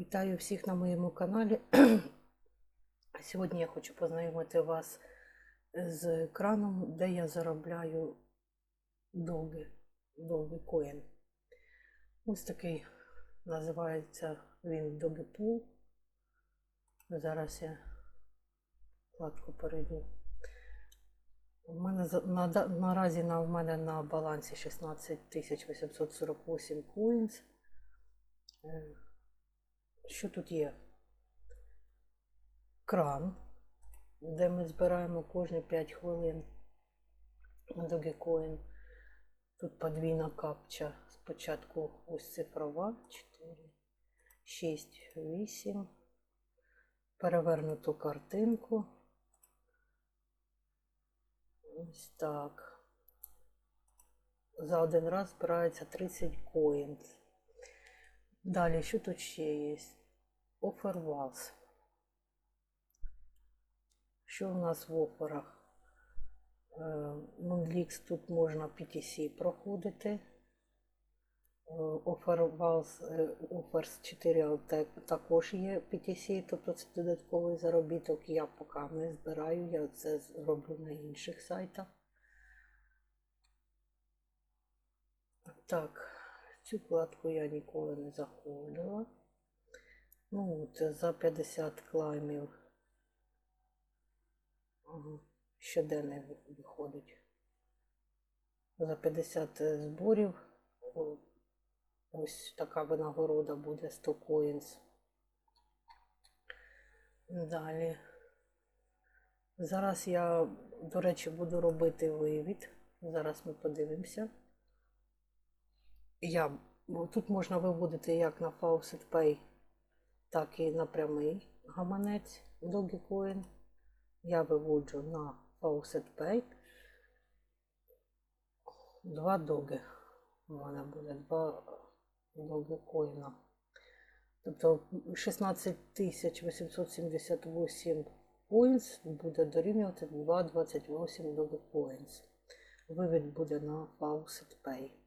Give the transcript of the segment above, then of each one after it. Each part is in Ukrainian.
Вітаю всіх на моєму каналі. Сьогодні я хочу познайомити вас з екраном, де я заробляю доги, доги коін. Ось такий називається він Doge Зараз я вкладку перейду. У мене на, наразі на, в мене на балансі 16 848 коїнс. Що тут є? Кран, де ми збираємо кожні 5 хвилин Dogecoin. Тут подвійна капча. Спочатку ось цифрова 4, 6, 8. Перевернуту картинку. Ось так. За один раз збирається 30 коїнс. Далі, що тут ще є? Walls. Що в нас в оферах? Moonlix тут можна PTC проходити. Е, е, 4 LT також є PTC, тобто це додатковий заробіток. Я поки не збираю, я це зроблю на інших сайтах. Так, цю вкладку я ніколи не заходила. Ну, от за 50 клаймів щоденний виходить. За 50 зборів ось така винагорода буде 100 коїнс. Далі. Зараз я, до речі, буду робити вивід. Зараз ми подивимося. Я, тут можна виводити як на Faucet Pay, так і на прямий гаманець Dogecoin. Я виводжу на Faucet Pay. Два доги. У мене буде два Dogecoin. Тобто 16 878 coins буде дорівнювати 2,28 Dogecoins. Вивід буде на Faucet Pay.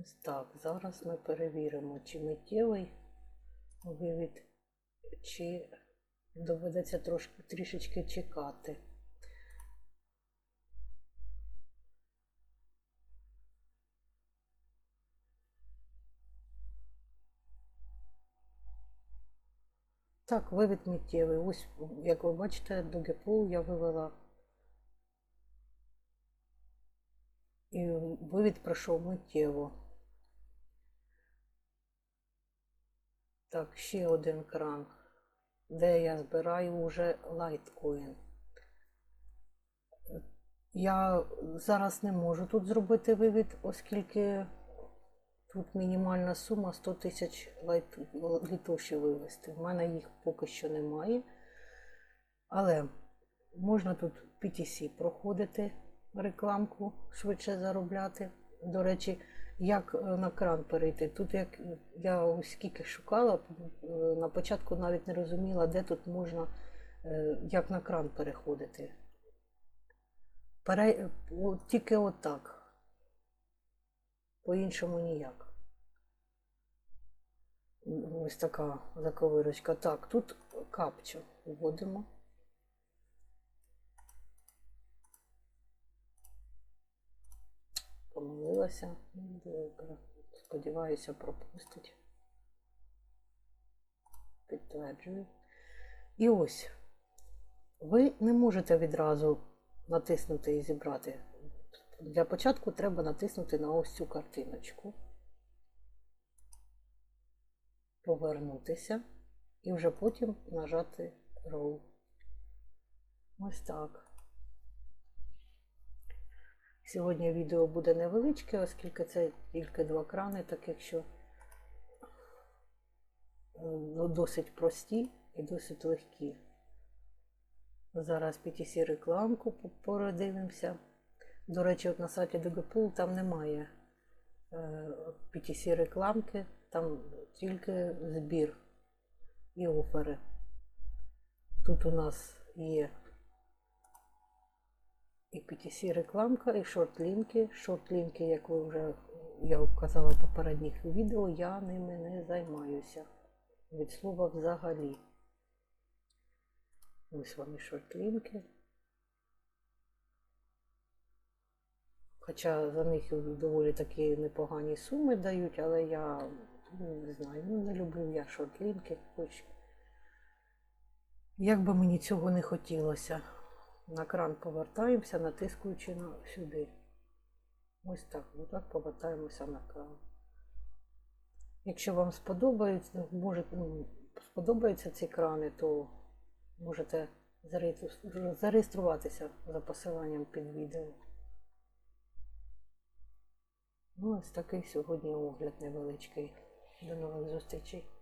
Ось так, зараз ми перевіримо, чи миттєвий вивід, чи доведеться трошки трішечки чекати. Так, вивід миттєвий. Ось, як ви бачите, до ГПУ я вивела. І вивід пройшов миттєво. Так, ще один кран, де я збираю вже лайткоін. Я зараз не можу тут зробити вивід, оскільки тут мінімальна сума 100 тисяч лайт... літошів вивести. В мене їх поки що немає. Але можна тут PTC проходити рекламку, швидше заробляти. До речі, як е, на кран перейти? Тут як я скільки шукала, е, на початку навіть не розуміла, де тут можна, е, як на кран переходити. Пере... Тільки отак. По-іншому ніяк. Ось така заковирочка. Так, тут капчу вводимо. Помилилася. Ну, Добре. Сподіваюся, пропустить. Підтверджую. І ось. Ви не можете відразу натиснути і зібрати. Для початку треба натиснути на ось цю картиночку. Повернутися і вже потім нажати Roll. Ось так. Сьогодні відео буде невеличке, оскільки це тільки два крани, так якщо е, ну, досить прості і досить легкі. Зараз PTC рекламку передивимося. До речі, от на сайті DGPool там немає е, PTC рекламки, там тільки збір і офери. Тут у нас є і PTC рекламка, і шортлінки. Шортлінки, як ви вже я вказала в попередніх відео, я ними не займаюся. Від слова взагалі. Ось вони шортлінки. Хоча за них доволі такі непогані суми дають, але я ну, не знаю, ну не люблю я шортлінки, хоч як би мені цього не хотілося. На кран повертаємося, натискуючи на сюди. Ось так, отак повертаємося на кран. Якщо вам сподобається, може, ну, сподобаються ці крани, то можете зареєструватися за посиланням під відео. Ну, ось такий сьогодні огляд невеличкий. До нових зустрічей.